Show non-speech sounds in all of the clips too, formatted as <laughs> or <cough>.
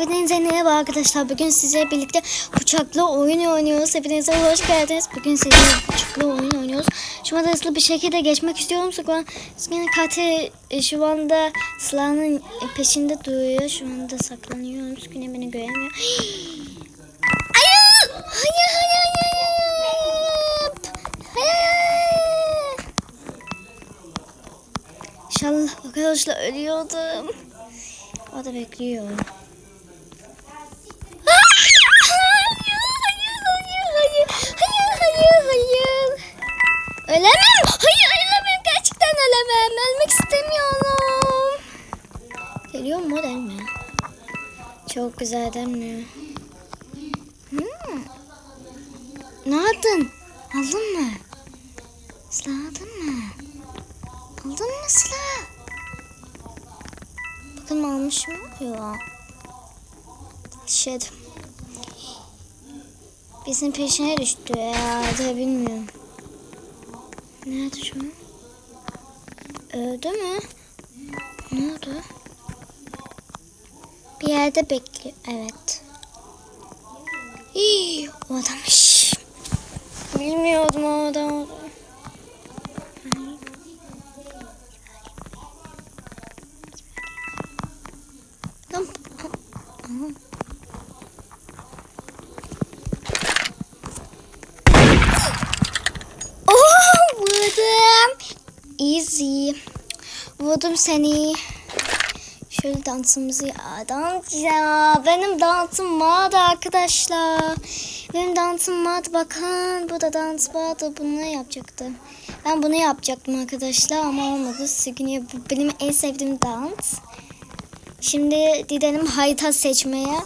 Hepinize merhaba arkadaşlar. Bugün sizlerle birlikte bıçaklı oyun oynuyoruz. Hepinize hoş geldiniz. Bugün sizinle bıçaklı oyun oynuyoruz. Şu anda hızlı bir şekilde geçmek istiyorum. Sıkılan Sıkılan katil e, şu anda silahının peşinde duruyor. Şu anda saklanıyor. Sıkılan beni göremiyor. <gasps> Hayır hayır hayır hayır! Hayır! İnşallah arkadaşlar ölüyordum. O da bekliyor. Ölemem. Hayır, ölemem. Gerçekten ölemem. Ölmek istemiyorum. Geliyor mu değil mi? Çok güzel değil mi? Hmm. Ne yaptın? Aldın mı? Silah aldın mı? Aldın mı silah? Bakın almış mı? Yok. Şey. Bizim peşine düştü ya. Da bilmiyorum. Nerede şu an? Öldü mü? Ne oldu? Bir yerde bekliyor. Evet. İyi, o adammış. Bilmiyordum o adam. Vurdum seni. Şöyle dansımızı ya dans ya. Benim dansım vardı arkadaşlar. Benim dansım vardı bakın. Bu da dans vardı. Bunu yapacaktı. Ben bunu yapacaktım arkadaşlar ama olmadı. Signiye bu benim en sevdiğim dans. Şimdi gidelim harita seçmeye.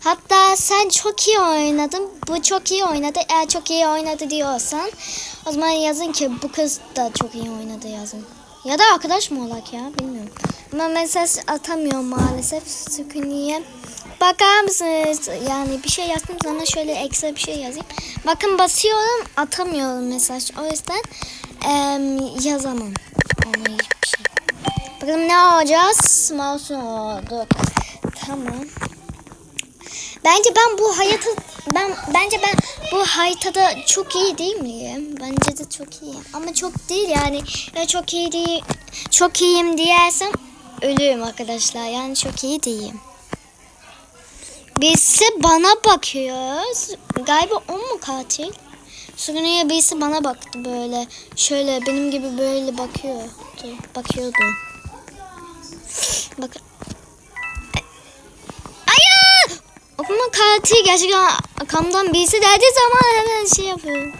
Hatta sen çok iyi oynadın. Bu çok iyi oynadı. Eğer çok iyi oynadı diyorsan o zaman yazın ki bu kız da çok iyi oynadı yazın. Ya da arkadaş mı olak ya bilmiyorum. Ama mesaj atamıyorum maalesef Sukuni'ye. Bakar mısınız? Yani bir şey yazdım sana şöyle ekstra bir şey yazayım. Bakın basıyorum atamıyorum mesaj. O yüzden em, yazamam. Ona hiçbir şey. Bakalım ne olacağız? Mouse oldu. Tamam. Bence ben bu hayatı ben bence ben bu haritada çok iyi değil miyim? Bence de çok iyi. Ama çok değil yani. Ya çok iyi değil. Çok iyiyim diyersem ölürüm arkadaşlar. Yani çok iyi değilim. Birisi bana bakıyor. Galiba o mu katil? Sonra birisi bana baktı böyle. Şöyle benim gibi böyle bakıyordu. Bakıyordu. Bak. Okuma katil gerçekten arkamdan birisi dediği zaman hemen şey yapıyorum.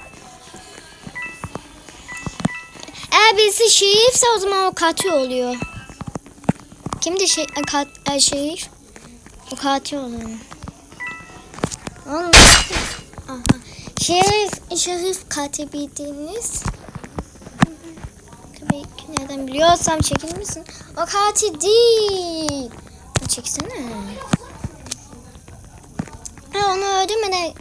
Eğer birisi şerifse o zaman o katil oluyor. Kimdi şey, e, kat, e, şerif? O katil oluyor. Oğlum. Aha. Şerif, şerif katil bildiğiniz. Tabii ki nereden biliyorsam çekilir misin? O katil değil. Çeksene. Ha, onu öldürmeden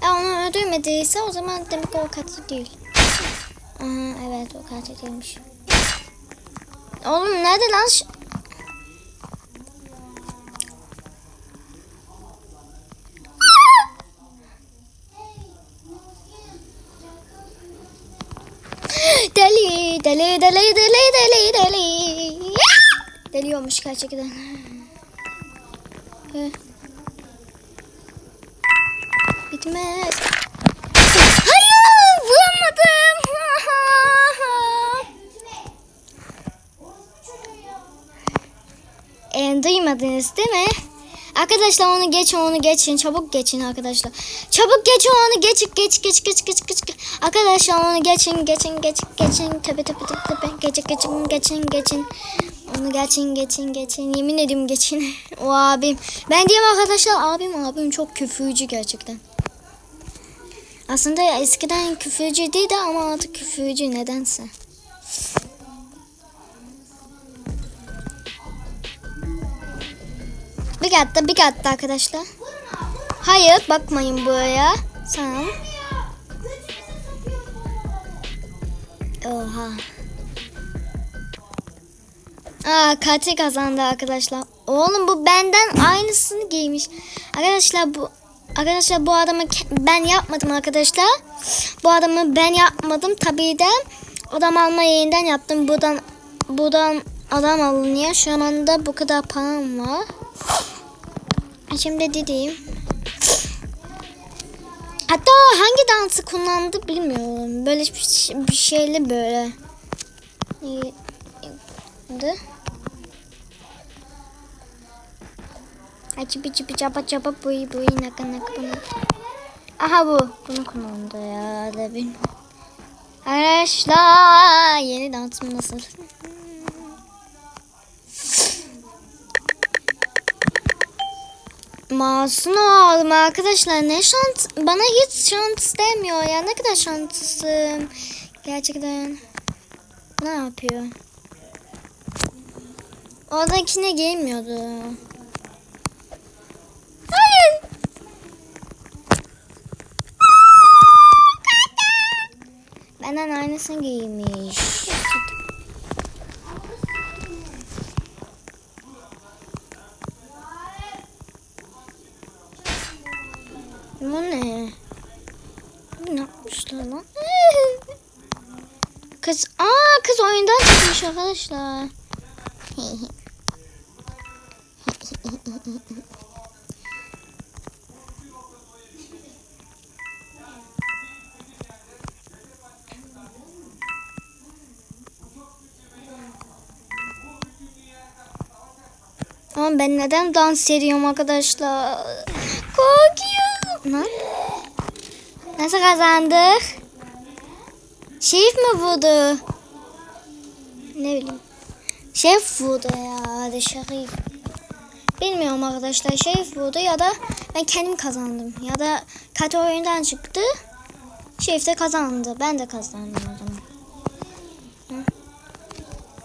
ha, onu öldürmediyse o zaman demek o katil değil. Aha, evet o katil değilmiş. Oğlum nerede lan? Deli, deli, deli, deli, deli, deli. Deliyormuş gerçekten. Hı. Bitmez. Hayır, vuramadım. <laughs> e, duymadınız değil mi? Arkadaşlar onu geçin onu geçin çabuk geçin arkadaşlar. Çabuk geçin onu geç geç geç geç geç geç. Arkadaşlar onu geçin geçin geç geçin tepe tepe tepe tepe geçin geçin geçin geçin. Onu geçin geçin geçin yemin ediyorum geçin. <laughs> o abim. Ben diyeyim arkadaşlar abim abim çok küfürcü gerçekten. Aslında eskiden küfürcü değildi ama artık küfürcü nedense. Bir katta bir katta arkadaşlar. Hayır bakmayın buraya. Tamam. Oha. Aa katil kazandı arkadaşlar. Oğlum bu benden aynısını giymiş. Arkadaşlar bu arkadaşlar bu adamı ben yapmadım arkadaşlar. Bu adamı ben yapmadım. Tabii de adam alma yayından yaptım. Buradan buradan adam alınıyor. Şu anda bu kadar param var. Şimdi dediğim. Hatta hangi dansı kullandı bilmiyorum. Böyle bir, şey- bir şeyle böyle. Neydi? Açı biçi biçi çapa çapa buy buy naka naka bunu. Aha bu. Bunu kullandı ya da bilmiyorum. Arkadaşlar yeni dansım nasıl? Masum oldum arkadaşlar. Ne şans bana hiç şans demiyor ya. Ne kadar şanslısın. Gerçekten. Ne yapıyor? Oradakine gelmiyordu. Benden aynısını giymiş. Bu ne? Ne yapmışlar lan? <laughs> Kız, aa kız oyundan çıkmış arkadaşlar. <laughs> Ben neden dans ediyorum arkadaşlar? Korkuyorum. Lan. Nasıl kazandık? Şerif mi vurdu? Ne bileyim. Şerif vurdu ya. Hadi Şerif. Bilmiyorum arkadaşlar. Şerif vurdu ya da ben kendim kazandım. Ya da kötü oyundan çıktı. Şerif de kazandı. Ben de kazandım o zaman.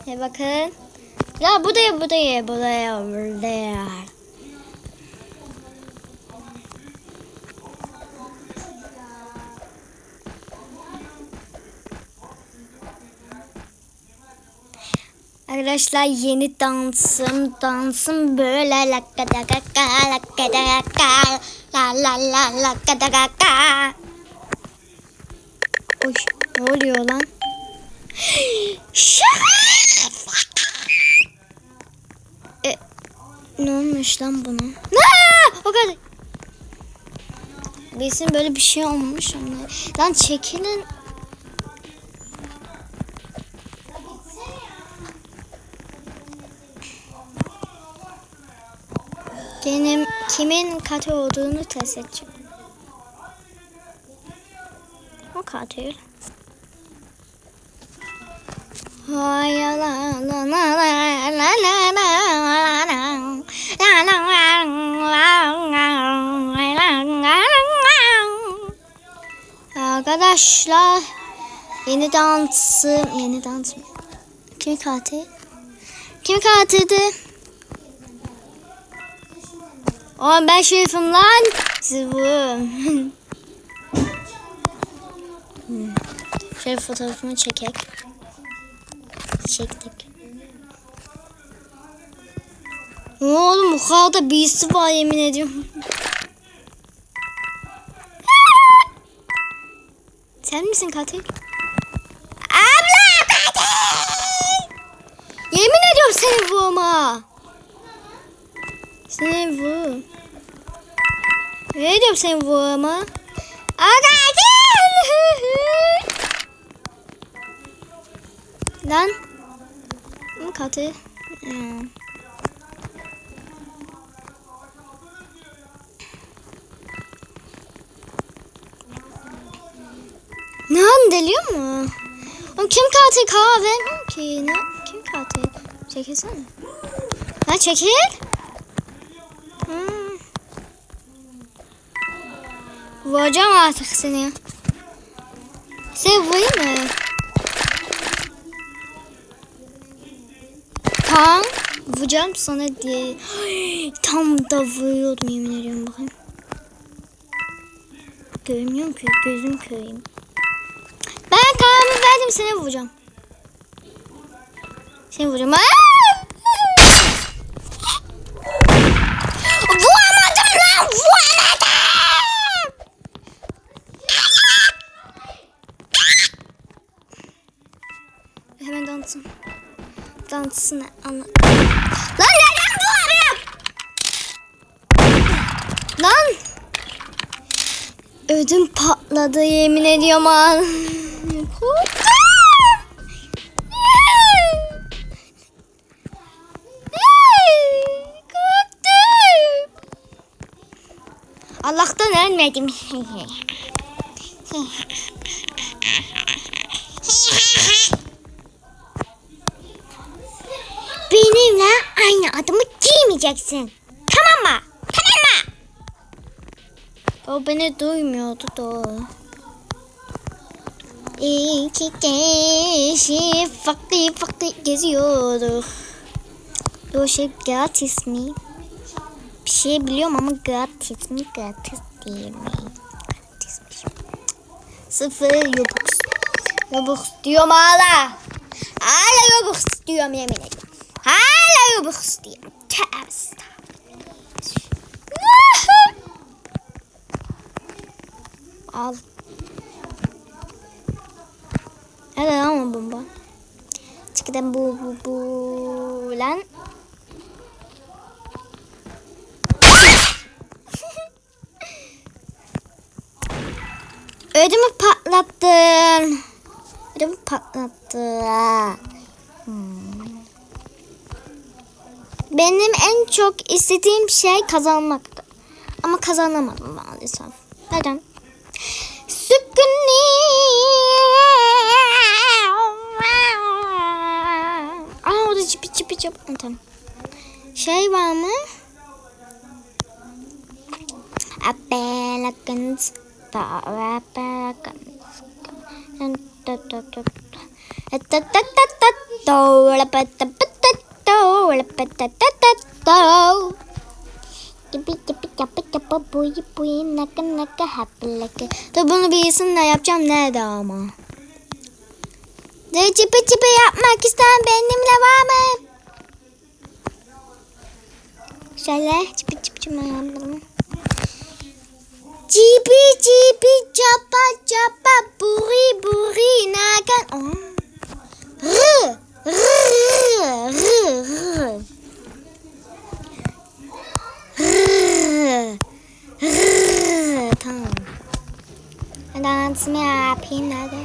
Hı. Bakın. Ya buraya buraya buraya buraya. Arkadaşlar yeni dansım dansım böyle lakka da ka lakka da ka la la la lakka da ka. Oy ne oluyor lan? <gasps> Şerif! Ne olmuş lan buna? Aa, o kadar. Besin böyle bir şey olmuş onlar. Lan çekilin. Benim kimin katil olduğunu test edeceğim. O katil. Hay la la la la la la Arkadaşlar yeni dansım yeni dans mı? Kim katil? Kim katildi? Aa ben şerifim lan. Siz. <laughs> Şöyle fotoğrafımı çekek. Çektik. Oğlum bu kadar birisi var yemin ediyorum. Sen misin katil? Abla katil! Yemin ediyorum seni vurma. Seni vur. Ne diyorum seni vurma? Aa katil! <laughs> Lan. Katil. Hmm. Deliyor mu? Kim katil vermiyorum ki. Kim katil? Çekilsene. Lan çekil. Hmm. Vuracağım artık seni. Seni vurayım mı? Tam vuracağım sana diye. Tam da vuruyordum yemin ediyorum bakayım. Görmüyorum ki gözüm köyüm. Geldim seni vuracağım. Seni vuracağım. Aa! Vuramadım lan vuramadım. Hemen dansın. Dansını anlat. Lan nereden duvarım? Lan. Ödüm patladı yemin ediyorum. Ölmedim. Benimle aynı adımı giymeyeceksin. Tamam mı? Tamam mı? O beni duymuyordu da. İki kişi farklı farklı geziyorduk. O şey gratis mi? Bir şey biliyorum ama gratis mi? Gratis Sıfır Robux. Robux diyorum hala. Hala Robux diyorum yemin ederim. Hala Robux diyorum. Estağfurullah. Al. Nerede lan o bomba? Çıkıdan bu bu bu lan. Ödümü patlattın. Ödümü patlattı. Hmm. Benim en çok istediğim şey kazanmaktı. Ama kazanamadım maalesef. Neden? Sıkını. Aa orada çipi çipi çipi. Tamam. Şey var mı? Appelakens. Dur bunu bir isimle yapacağım nerede ama? Ne çipi çipi yapmak isteyen benimle var mı? Şöyle çipi çipi çipi yapalım. Cipi cipi çapa çapa buri buri nakan. Oh. Rı rı Ben dansımı yapayım nerede?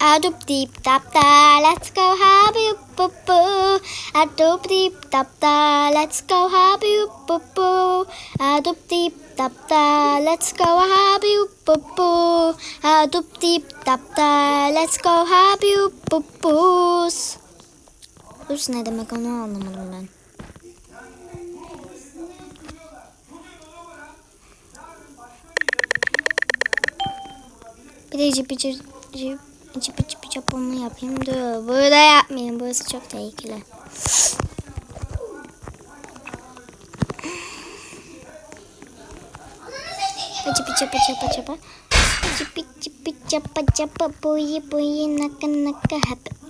Adup deep tap da let's go happy up up up. Adup deep tap da let's go happy up up up. Adup deep tap da let's go happy up up up. Adup deep tap da let's go happy up up up. Rus ne demek onu anlamadım ben. Bir de cipi cipi cipi cipi cipi çapımı yapayım. Dur burada yapmayayım. Burası çok tehlikeli. Cipi cipi çapa çapa. Cipi cipi çapa çapa. Boyu boyu naka naka happy.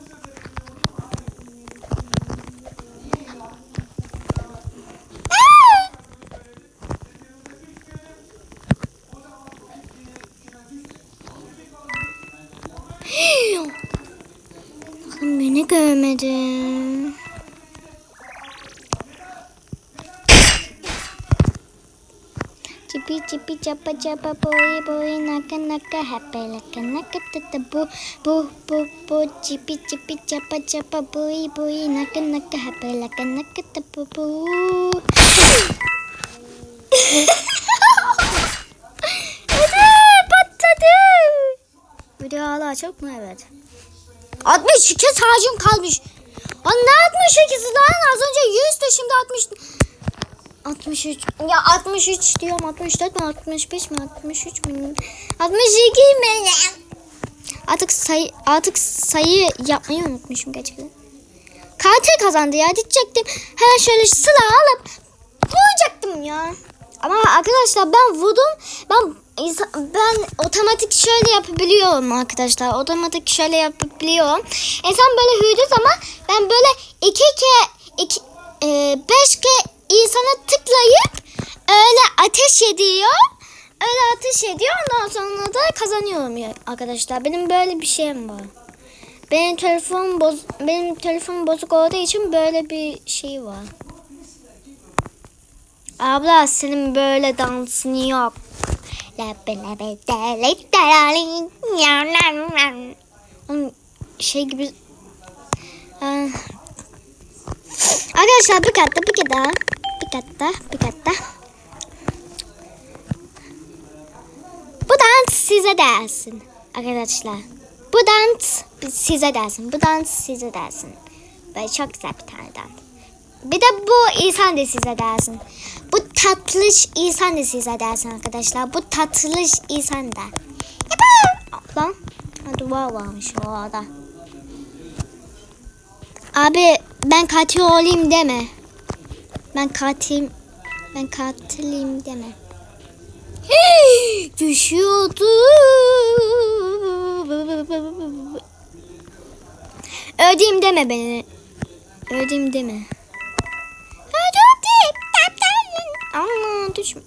Bakın beni görmedi. Cipi cipi çapa çapa boy boy naka naka happy laka naka tata bu bu bu bu cipi cipi çapa çapa boy boy naka naka happy laka naka tata bu. Ödüm patladı. Video hala çok mu? Evet. 62 sağcım kalmış. Lan ne 62'si lan? Az önce 100'tü şimdi 60. 63. Ya 63 diyorum. 64 mi? 65 mi? 63 mi? 62 mi? Artık sayı artık sayı yapmayı unutmuşum gerçekten. Katil kazandı ya. Diyecektim. Hemen şöyle sıra alıp koyacaktım ya. Ama arkadaşlar ben vurdum. Ben ben otomatik şöyle yapabiliyorum arkadaşlar. Otomatik şöyle yapabiliyorum. İnsan böyle hürdüğü zaman ben böyle iki ke iki, e, beş ke insana tıklayıp öyle ateş ediyor. Öyle ateş ediyor. Ondan sonra da kazanıyorum ya arkadaşlar. Benim böyle bir şeyim var. Benim telefon boz benim telefon bozuk olduğu için böyle bir şey var. Abla senin böyle dansın yok. Şey gibi Aa. Arkadaşlar bir katta bir katta bir katta bir katta Bu dans size dersin arkadaşlar. Bu dans size dersin. Bu dans size dersin. Böyle çok güzel bir tane dans. Bir de bu insan da size dersin. Bu tatlış insan da size dersin arkadaşlar. Bu tatlış insan da. Ha, duvar varmış orada. Abi ben katil olayım deme. Ben katil ben katilim deme. Hey, düşüyordu. Ödeyim deme beni. Ödeyim deme. Ama düşme.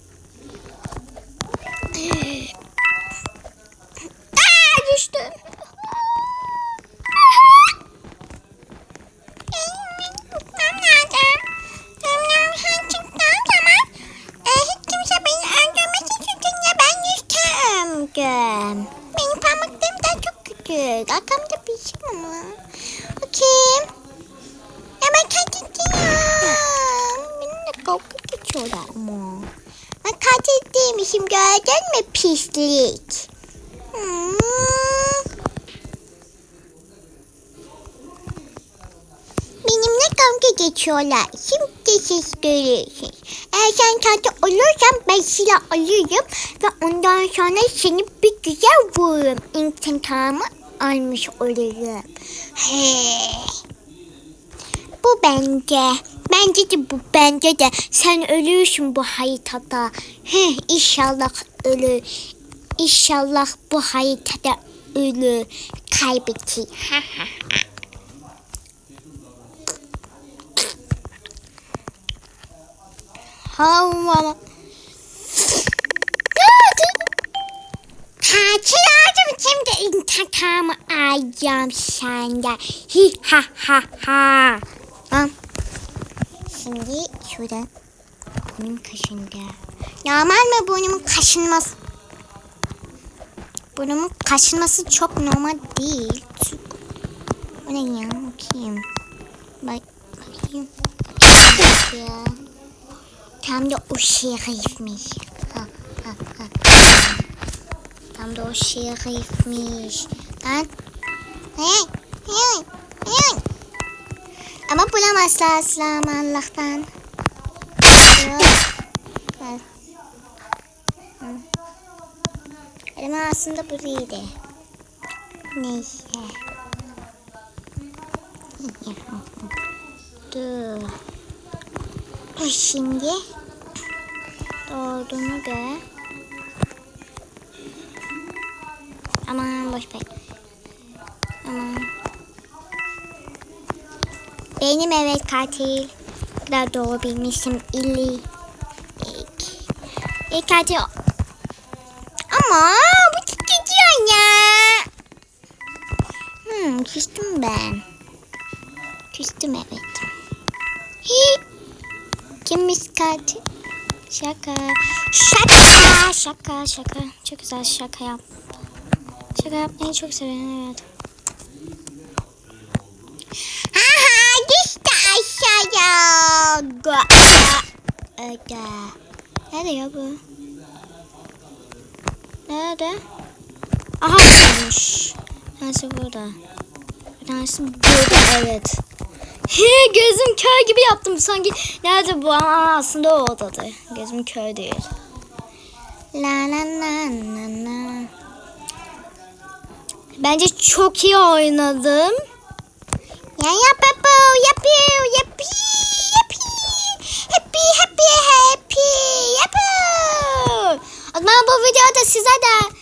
Kavga geçiyorlar. Şimdi siz görürsünüz. Eğer sen katil olursan ben silah alırım ve ondan sonra seni bir güzel vururum. İntikamı almış olurum. He. Bu bence. Bence de bu bence de. Sen ölürsün bu haritada. He, inşallah ölür. İnşallah bu haritada ölür. Kaybetti. Kaçıl aldım şimdi intikamı alacağım senden. Hi ha ha ha. Tamam. Şimdi şuradan burnum kaşındı. Normal mi burnumun kaşınması? Burnumun kaşınması çok normal değil. Bu ne ya? Bakayım. Bak, bakayım. Ya. Tam da o şerifmiş. Ha, ha, ha. Tam da o şerifmiş. Lan. Hey, hey, hey. Ama bulamazlar asla Allah'tan. Ama aslında buraydı. Neyse. Dur. Şimdi. Doğduğunu göre. Aman boş ver. Aman. Benim evet katil. Kadar doğru bilmişim. İlli. İlk. İlk katil. Ama bu çok gidiyor ya. Hmm, küstüm ben. Küstüm evet. Hi. Kimmiş katil? Şaka. Şaka. Şaka şaka. Çok güzel şaka yap. Şaka yapmayı çok seviyorum evet. Aha düştü aşağıya. Öde. Nerede ya bu? Nerede? Aha. Tanesi burada. Tanesi burada evet. He, gözüm kör gibi yaptım sanki. Nerede bu ama aslında o odada. Gözüm kör değil. La la la la la. Bence çok iyi oynadım. Ya yap yapı yapıyor yapıyor yapıyor. Happy happy happy yapıyor. O zaman bu videoda size de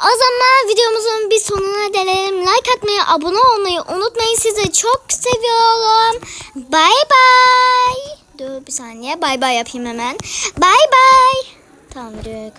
o zaman videomuzun bir sonuna gelelim. Like atmayı, abone olmayı unutmayın. Sizi çok seviyorum. Bay bay. Dur bir saniye. Bay bay yapayım hemen. Bay bay. Tamam diyor.